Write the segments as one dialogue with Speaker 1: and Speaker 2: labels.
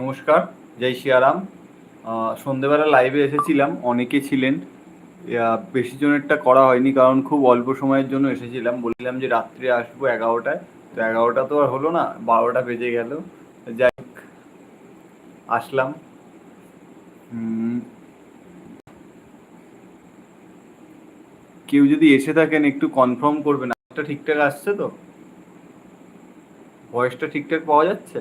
Speaker 1: নমস্কার, জয় শিয়ারাম। সন্ধেবেলা লাইভে এসেছিলাম, অনেকে ছিলেন। বেশি জনেরটা করা হয়নি, কারণ খুব অল্প সময়ের জন্য এসেছিলাম। বললাম যে রাত্রে আসব এগারোটায়। তো এগারোটা তো আর হলো না, বারোটা বেজে গেল। যাই আসলাম। কেউ যদি এসে থাকেন, একটু কনফার্ম করবেন। ঠিকঠাক আসছে তো? ভয়েসটা ঠিকঠাক পাওয়া যাচ্ছে?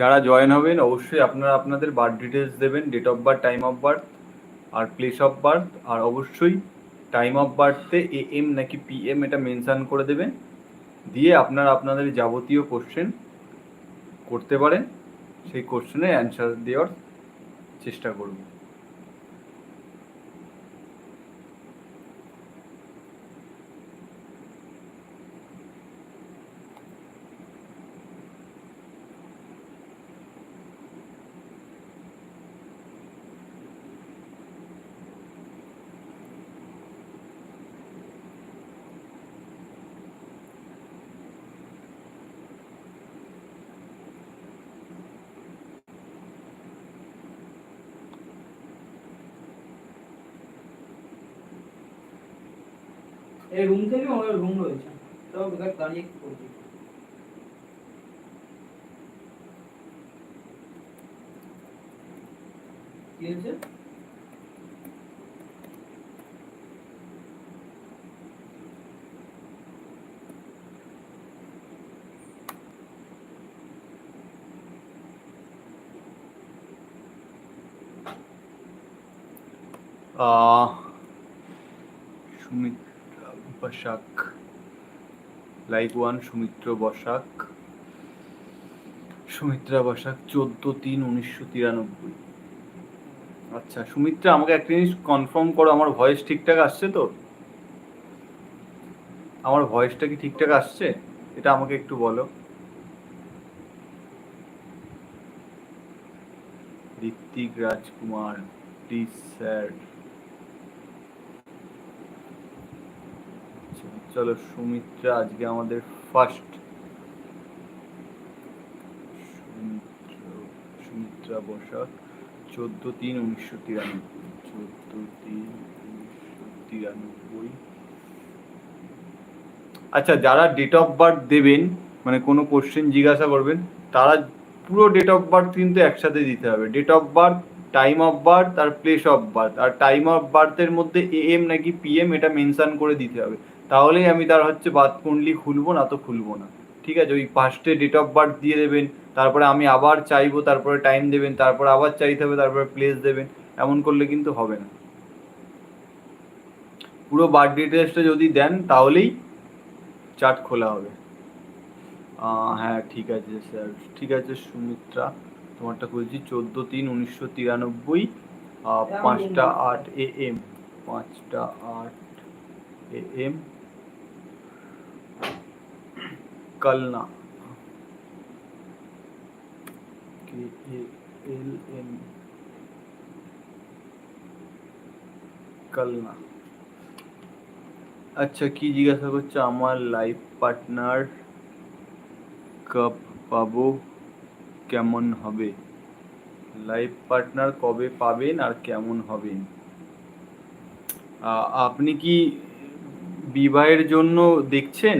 Speaker 1: যারা জয়েন হবেন, অবশ্যই আপনারা আপনাদের বার্থ ডিটেলস দেবেন date of birth time of birth R place of birth আর অবশ্যই টাইম অফ বার্থে এ এম নাকি পি এম এটা মেনশান করে দেবেন। দিয়ে আপনারা আপনাদের যাবতীয় কোশ্চেন করতে পারেন, সেই কোশ্চেনের অ্যান্সার দেওয়ার চেষ্টা করব
Speaker 2: এই রুম রয়েছে। তাও বেকার দাঁড়িয়ে কি করবি? কি
Speaker 1: Sumitra Basak. Like one Sumitra Basak. Sumitra Basak চোদ্দ তিন উনিশশো তিরানব্বই। আচ্ছা সুমিত্রা, আমাকে একটা জিনিস কনফার্ম করো, আমার ভয়েস ঠিকঠাক আসছে তো? আমার ভয়েসটা কি ঠিকঠাক আসছে? এটা আমাকে একটু বলো। ঋত্বিক রাজকুমার প্লিজ স্যার চলো সুমিত্রা, আজকে আমাদের ফার্স্ট সুমিত্রা বসাক। তিন উনিশশো তিরানব্বই। তিন উনিশশো তিরানব্বই। আচ্ছা যারা ডেট অফ বার্থ দেবেন মানে কোনো কোশ্চেন জিজ্ঞাসা করবেন, তারা পুরো ডেট অফ বার্থ কিন্তু একসাথে দিতে হবে। Date of birth time of birth R place of birth আর টাইম অফ বার্থের মধ্যে এ এম নাকি পিএম এটা মেনশন করে দিতে হবে। তাহলেই আমি তার হচ্ছে বার্থ কুণ্ডলি খুলবো না তো খুলবো না। ঠিক আছে ওই ফার্স্টে ডেট অফ বার্থ দিয়ে দেবেন তারপরে আমি আবার চাইব তারপরে টাইম দেবেন তারপরে আবার চাইতে হবে তারপরে প্লেস দেবেন এমন করলে কিন্তু হবে না। পুরো বার্থ ডিটেলসটা যদি দেন তাহলেই চার্ট খোলা হবে। হ্যাঁ ঠিক আছে স্যার ঠিক আছে সুমিত্রা তোমারটা খুলছি চোদ্দ তিন উনিশশো তিরানব্বই পাঁচটা আট এ এম পাঁচটা আট A M Kalna. K A L N Kalna. আচ্ছা কি জিজ্ঞাসা করছে? আমার লাইফ পার্টনার কব পাবো? কেমন হবে? লাইফ পার্টনার কবে পাবেন আর কেমন হবেন? আপনি কি বিবাহের জন্য দেখছেন?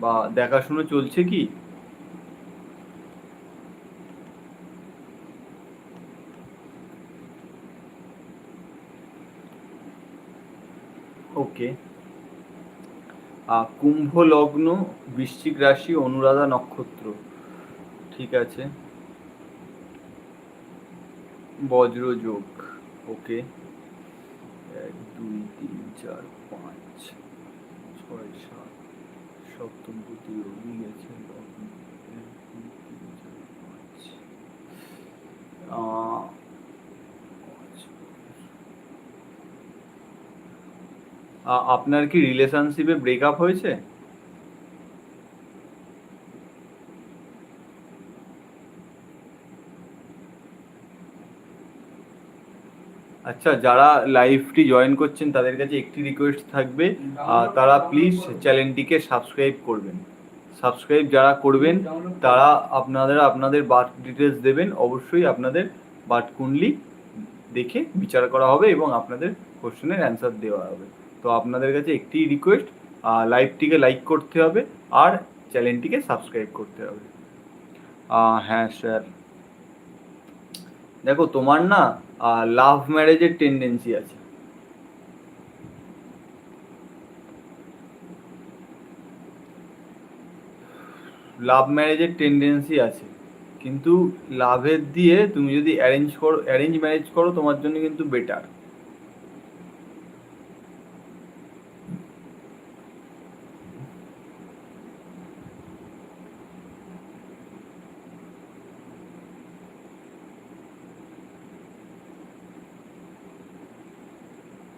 Speaker 1: বা দেখাশুনো চলছে কি? ওকে কুম্ভ লগ্ন বৃশ্চিক রাশি, অনুরাধা নক্ষত্র। ঠিক আছে। বজ্রযোগ। ওকে এক, দুই, তিন, চার, পাঁচ, ছয়, সাত সপ্তম প্রতি রবি গেছেন আপনার কি রিলেশনশিপে ব্রেকআপ হয়েছে? আচ্ছা যারা লাইভটি জয়েন করছেন, তাদের কাছে একটি রিকোয়েস্ট থাকবে। তারা প্লিজ চ্যানেলটিকে সাবস্ক্রাইব করবেন। সাবস্ক্রাইব যারা করবেন, তারা আপনাদের আপনাদের বার্থ ডিটেলস দেবেন। অবশ্যই আপনাদের বার্থ কুণ্ডলি দেখে বিচার করা হবে এবং আপনাদের কোশ্চেনের অ্যান্সার দেওয়া হবে। তো আপনাদের কাছে একটি রিকোয়েস্ট লাইভটিকে লাইক করতে হবে আর চ্যানেলটিকে সাবস্ক্রাইব করতে হবে। হ্যাঁ স্যার দেখো, তোমার না লাভ ম্যারেজের টেন্ডেন্সি আছে। লাভ ম্যারেজের টেন্ডেন্সি আছে, কিন্তু লাভের দিয়ে তুমি যদি অ্যারেঞ্জ করো অ্যারেঞ্জ ম্যারেজ করো, তোমার জন্য কিন্তু বেটার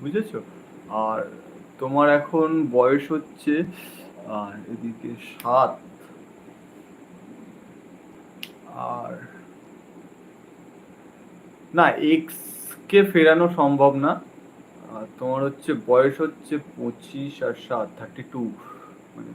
Speaker 1: বুঝেছ? আর তোমার এখন বয়স হচ্ছে আর এদিকে সাত। আর না এক্স কে ফেরানো সম্ভব না। তোমার হচ্ছে বয়স হচ্ছে পঁচিশ আর সাত থার্টি টু মানে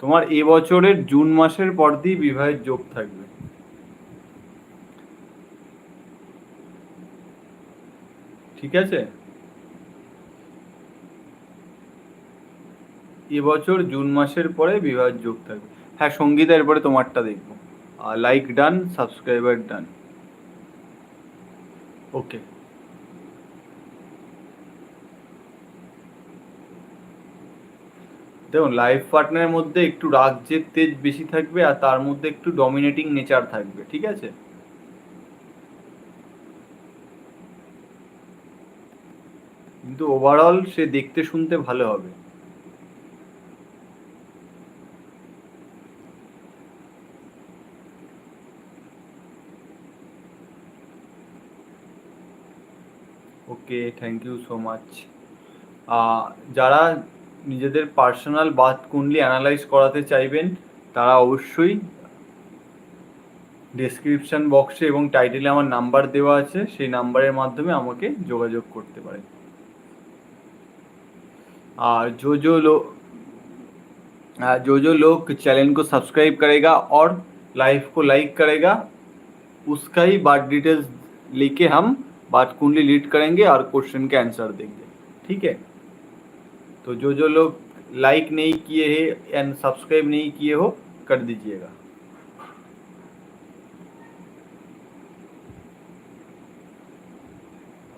Speaker 1: তোমার এবছরের জুন মাসের পর দিয়ে বিবাহের যোগ থাকবে। ঠিক আছে? এবছর জুন মাসের পরে বিবাহের যোগ থাকবে। হ্যাঁ সঙ্গীতা, এরপরে তোমারটা দেখব। লাইক ডান সাবস্ক্রাইবার ডান ওকে দেখুন লাইফ পার্টনারের মধ্যে একটু রাগ জেদ তেজ বেশি থাকবে আর তার মধ্যে একটু ডমিনেটিং নেচার থাকবে, ঠিক আছে? কিন্তু ওভারঅল সে দেখতে শুনতে ভালো হবে। Okay thank you so much যারা নিজেদের পার্সোনাল বাথ কুণ্ডলি অ্যানালাইজ করাতে চাইবেন তারা অবশ্যই ডেসক্রিপশন বক্সে এবং টাইটেলে আমার নাম্বার দেওয়া আছে সেই নাম্বারের মাধ্যমে আমাকে যোগাযোগ করতে পারেন और जो जो लोग जो जो लोग चैनल को सब्सक्राइब करेगा और लाइव को लाइक करेगा उसका ही बात डिटेल्स लेके हम बात कुंडली लीड करेंगे और क्वेश्चन के आंसर देंगे ठीक है तो जो जो लोग लाइक नहीं किए हैं एंड सब्सक्राइब नहीं किए हो कर दीजिएगा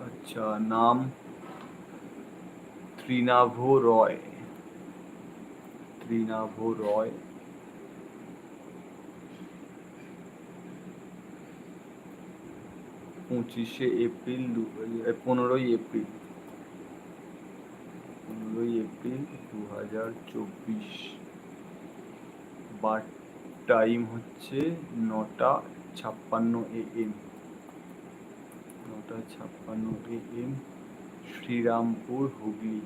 Speaker 1: अच्छा नाम त्रिनाभो रॉय त्रिनाभो रॉय পঁচিশে এপ্রিল দু পনেরোই এপ্রিল পনেরোই এপ্রিল দু হাজার চব্বিশ। বার টাইম হচ্ছে নটা ছাপ্পান্ন এ এম। নটা ছাপ্পান্ন এ এম শ্রীরামপুর হুগলি।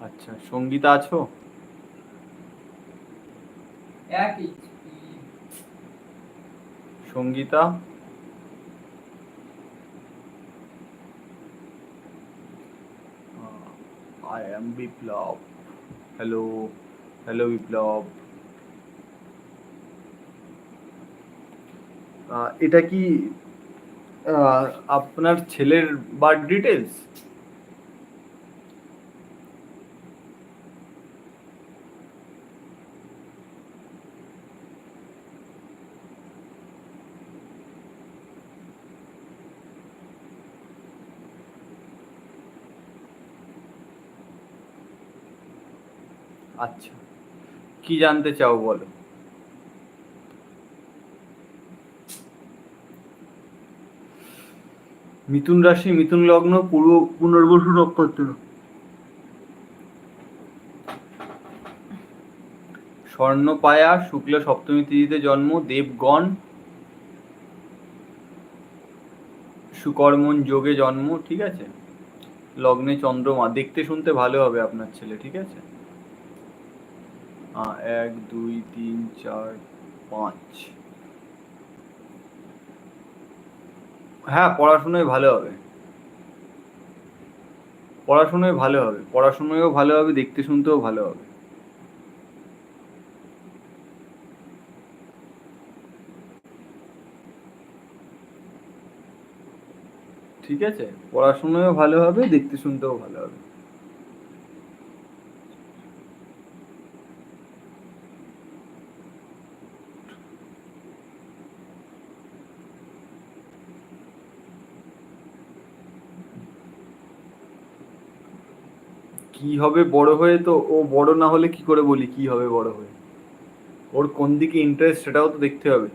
Speaker 1: আচ্ছা সঙ্গীতা আছো?
Speaker 2: একই।
Speaker 1: Sangita. I am Biplab. Hello hello Biplab. এটা কি আপনার ছেলের বার্থ ডিটেলস আচ্ছা। কি জানতে চাও বলো? মিথুন রাশি, মিথুন লগ্ন, পূর্ব পুনর্বসু নক্ষত্র। স্বর্ণপায়া শুক্ল সপ্তমী তিথিতে জন্ম, দেবগণ, সুকর্মণ যোগে জন্ম, ঠিক আছে? লগ্নে চন্দ্রমা, দেখতে শুনতে ভালো হবে আপনার ছেলে, ঠিক আছে? এক, দুই, তিন, চার, পাঁচ। হ্যাঁ পড়াশোনায় ভালো হবে। পড়াশোনায় ভালো হবে। পড়াশোনায়ও ভালো হবে, দেখতে শুনতেও ভালো হবে। ঠিক আছে? পড়াশোনায়ও ভালো হবে, দেখতে শুনতেও ভালো হবে। কি হবে বড় হয়ে? তো ও বড় না হলে কি করে বলি কি হবে বড় হয়ে? ওর কোন দিকে ইন্টারেস্ট সেটাও তো দেখতে হবে।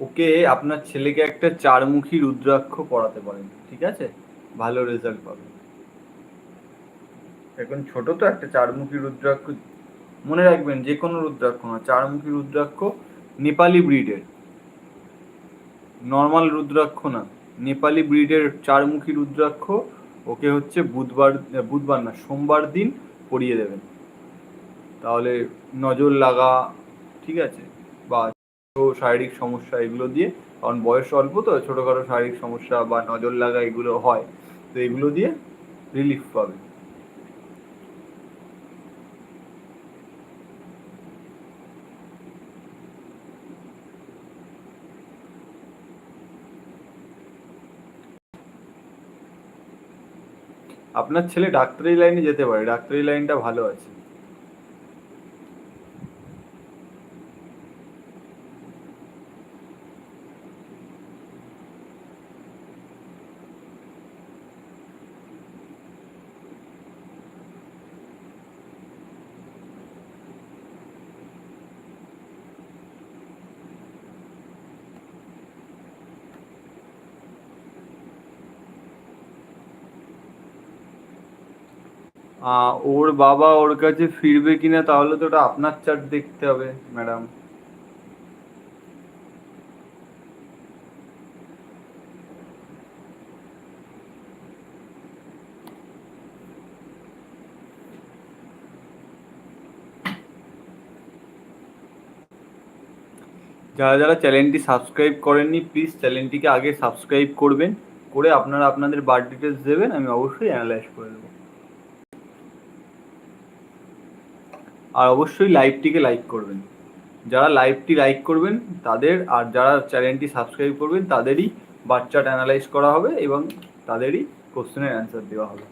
Speaker 1: ওকে আপনার ছেলেকে একটা চারমুখী রুদ্রাক্ষ পড়াতে পারেন ঠিক আছে? ভালো রেজাল্ট পাবে। এখন ছোট তো একটা চারমুখী রুদ্রাক্ষ। মনে রাখবেন, যে কোনো রুদ্রাক্ষ না, চারমুখী রুদ্রাক্ষ নেপালি ব্রিডের। নর্মাল রুদ্রাক্ষ না, নেপালি ব্রিডের চারমুখী রুদ্রাক্ষ ওকে হচ্ছে বুধবার বুধবার না, সোমবার দিন পরিয়ে দেবেন। তাহলে নজর লাগা, ঠিক আছে? বা ছোট শারীরিক সমস্যা এগুলো দিয়ে, কারণ বয়স অল্প তো, ছোটোখাটো শারীরিক সমস্যা বা নজর লাগা এগুলো হয়, তো এগুলো দিয়ে রিলিফ পাবে। আপনার ছেলে ডাক্তারি লাইনে যেতে পারে, ডাক্তারি লাইনটা ভালো আছে। ওর বাবা ওর কাছে ফিরবে কিনা তাহলে তো ওটা আপনার চার্ট দেখতে হবে ম্যাডাম যারা যারা চ্যানেলটি সাবস্ক্রাইব করেননি প্লিজ চ্যানেলটিকে আগে সাবস্ক্রাইব করবেন, করে আপনারা আপনাদের বার্থ ডিটেলস দেবেন, আমি অবশ্যই অ্যানালাইজ করে দেবো। আর অবশ্যই লাইভটিকে লাইক করবেন। যারা লাইভটি লাইক করবেন, তাদের আর যারা চ্যানেলটি সাবস্ক্রাইব করবেন, তাদেরই বাচ্চাটা অ্যানালাইজ করা হবে এবং তাদেরই কোশ্চেনের অ্যান্সার দেওয়া হবে।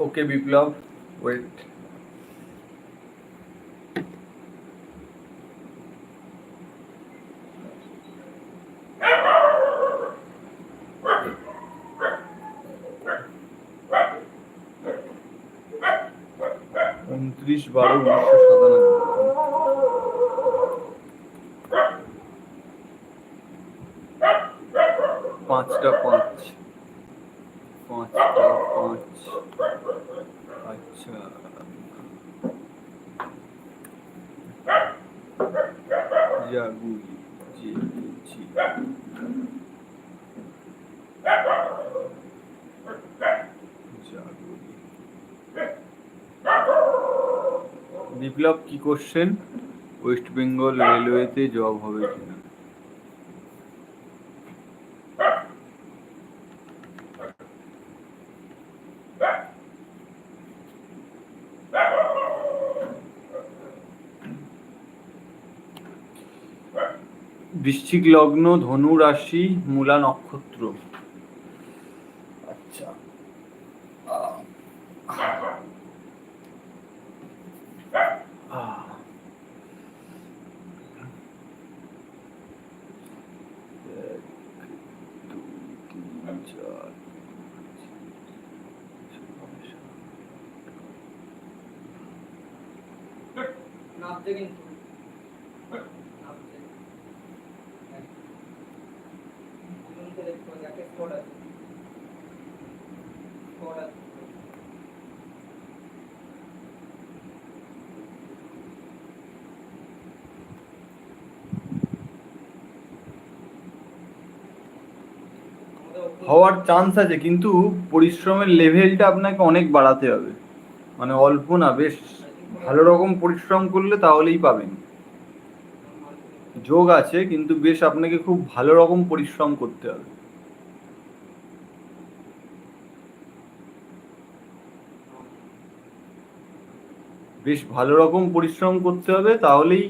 Speaker 1: ओके विप्लव वेट उनतीस बारह उन्नीस पाँच टप। কোশ্চেন ওয়েস্ট বেঙ্গল রেলওয়েতে জব হবে কিনা? বৃশ্চিক লগ্ন ধনু রাশি মূলা নক্ষত্র আচ্ছা আহ। এক, দুই, তিন, চার, পাঁচ, ছয়, সাত।
Speaker 2: নামতে কিন্তু নামতে রুমকে দেখতে হবে একটা স্পট আছে স্পট আছে আমাদের ওপর-
Speaker 1: হওয়ার চান্স আছে, কিন্তু পরিশ্রমের লেভেলটা আপনাকে অনেক বাড়াতে হবে। মানে অল্প না, বেশ ভালো রকম পরিশ্রম করলে তাহলেই পাবেন। যোগ আছে, কিন্তু বেশ আপনাকে খুব ভালো রকম পরিশ্রম করতে হবে। বেশ ভালো রকম পরিশ্রম করতে হবে, তাহলেই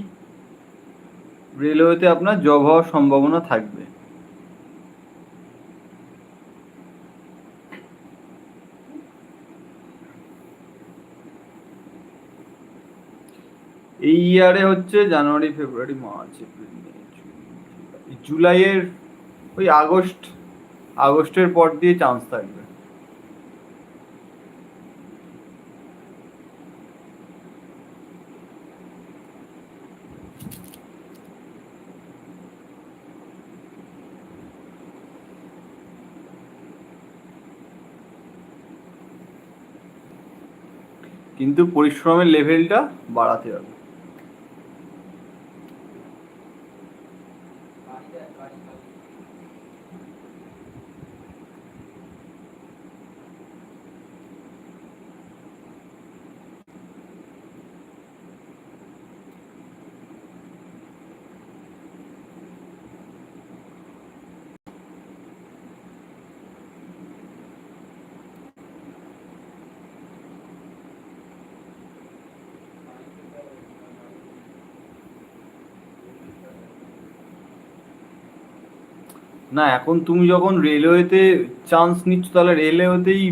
Speaker 1: রেলওয়েতে আপনার জব হওয়ার সম্ভাবনা থাকবে। এই ইয়ারে হচ্ছে জানুয়ারি, ফেব্রুয়ারি, মার্চ, এপ্রিল, মে জুলাইয়ের, ওই আগস্ট, আগস্টের পর দিয়ে চান্স থাকবে। কিন্তু পরিশ্রমের লেভেলটা বাড়াতে হবে। না, এখন তুমি যখন রেলওয়েতে চান্স নিচ্ছ, তাহলে রেলওয়েতেই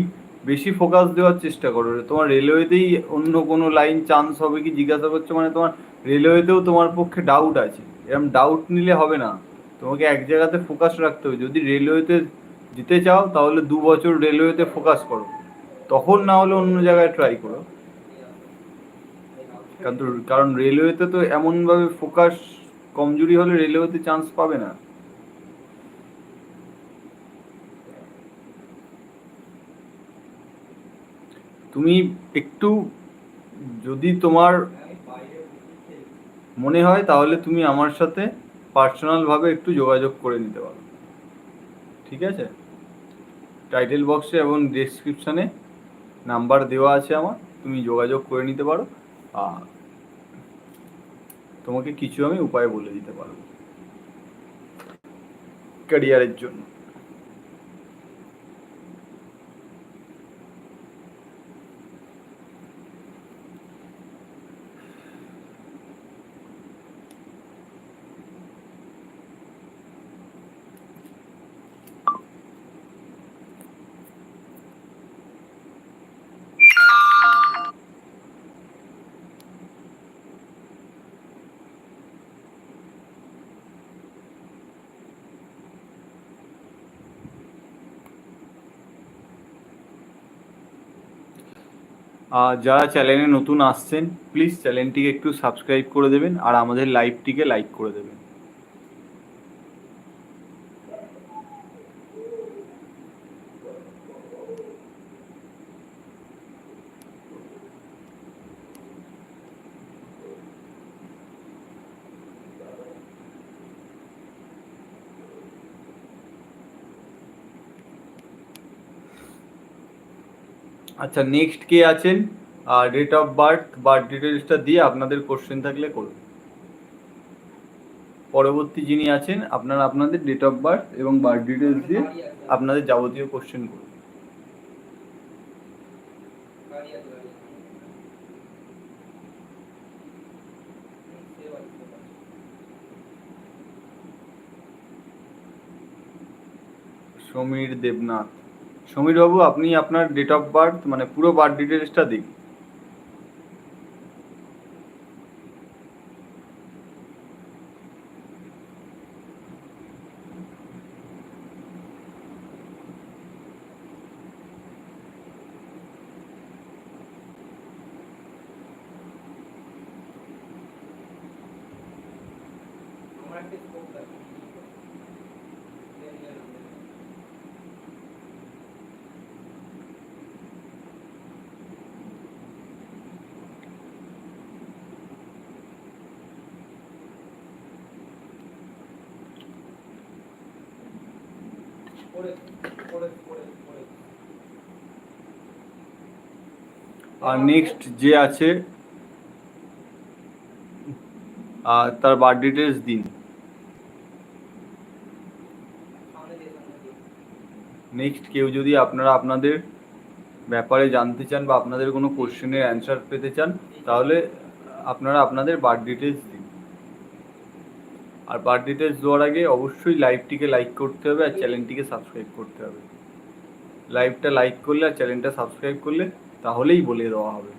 Speaker 1: বেশি ফোকাস দেওয়ার চেষ্টা করো। তোমার রেলওয়েতেই অন্য কোনো লাইন চান্স হবে কি জিজ্ঞাসা করছ? মানে তোমার রেলওয়েতেও তোমার পক্ষে ডাউট আছে। এরকম ডাউট নিলে হবে না। তোমাকে এক জায়গাতে ফোকাস রাখতে হবে। যদি রেলওয়েতে যেতে চাও, তাহলে দু বছর রেলওয়েতে ফোকাস করো। তখন না হলে অন্য জায়গায় ট্রাই করো। কারণ রেলওয়েতে তো এমনভাবে ফোকাস কমজোরি হলে রেলওয়েতে চান্স পাবে না। তুমি একটু যদি তোমার মনে হয়, তাহলে তুমি আমার সাথে পার্সোনালভাবে একটু যোগাযোগ করে নিতে পারো। ঠিক আছে? টাইটেল বক্সে এবং ডেসক্রিপশানে নাম্বার দেওয়া আছে আমার, তুমি যোগাযোগ করে নিতে পারো। আর তোমাকে কিছু আমি উপায় বলে দিতে পারব। ক্যারিয়ারের জন্য। আর যারা চ্যানেলে নতুন আসছেন প্লিজ চ্যানেলটিকে একটু সাবস্ক্রাইব করে দেবেন আর আমাদের লাইভটিকে লাইক করে দেবেন। আচ্ছা নেক্সট কে আছেন? আর ডেট অফ বার্থ বার্থ ডিটেলসটা দিয়ে আপনাদের কোশ্চেন থাকলে করুন। পরবর্তী যিনি আছেন, আপনারা আপনাদের ডেট অফ বার্থ এবং বার্থ ডিটেলস দিয়ে আপনাদের যাবতীয় কোশ্চেন করুন। সমীর দেবনাথ। সমীর বাবু আপনি আপনার ডেট অফ বার্থ মানে পুরো বার্থ ডিটেলসটা দিন
Speaker 2: আমার একটা scope আছে। দেন নিয়ে নাও, দেন। পরে, পরে, পরে, পরে।
Speaker 1: আর নেক্সট যে আছে তার বার্থ ডিটেলস দিন। নেক্সট কেউ যদি আপনারা আপনাদের ব্যাপারে জানতে চান বা আপনাদের কোনো কোশ্চেনের অ্যান্সার পেতে চান, তাহলে আপনারা আপনাদের বার্থ ডিটেলস আর বার্থ ডিটেলস দেওয়ার আগে অবশ্যই লাইভটিকে লাইক করতে হবে আর চ্যানেলটিকে সাবস্ক্রাইব করতে হবে। লাইভটা লাইক করলে আর চ্যানেলটা সাবস্ক্রাইব করলে তাহলেই বলে দেওয়া হবে।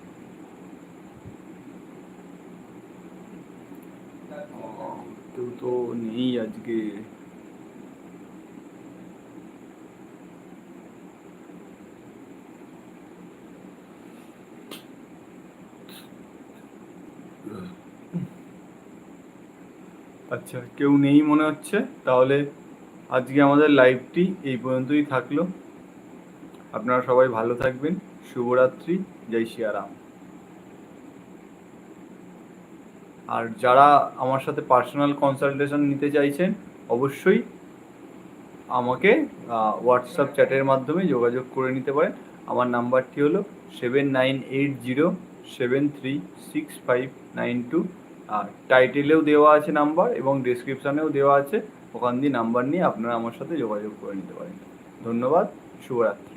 Speaker 1: কেউ তো নেই আজকে। আচ্ছা কেউ নেই মনে হচ্ছে? তাহলে আজকে আমাদের লাইভটি এই পর্যন্তই থাকল। আপনারা সবাই ভালো থাকবেন। শুভরাত্রি। জয় শিয়ারাম। আর যারা আমার সাথে পার্সোনাল কনসালটেশন নিতে চাইছেন, অবশ্যই আমাকে হোয়াটসঅ্যাপ চ্যাটের মাধ্যমে যোগাযোগ করে নিতে পারেন। আমার নাম্বারটি হলো seven nine eight zero seven three six five nine two আর টাইটেলেও দেওয়া আছে নাম্বার এবং ডিসক্রিপশানেও দেওয়া আছে। ওখান দিয়ে নাম্বার নিয়ে আপনারা আমার সাথে যোগাযোগ করে নিতে পারেন। ধন্যবাদ, শুভরাত্রি।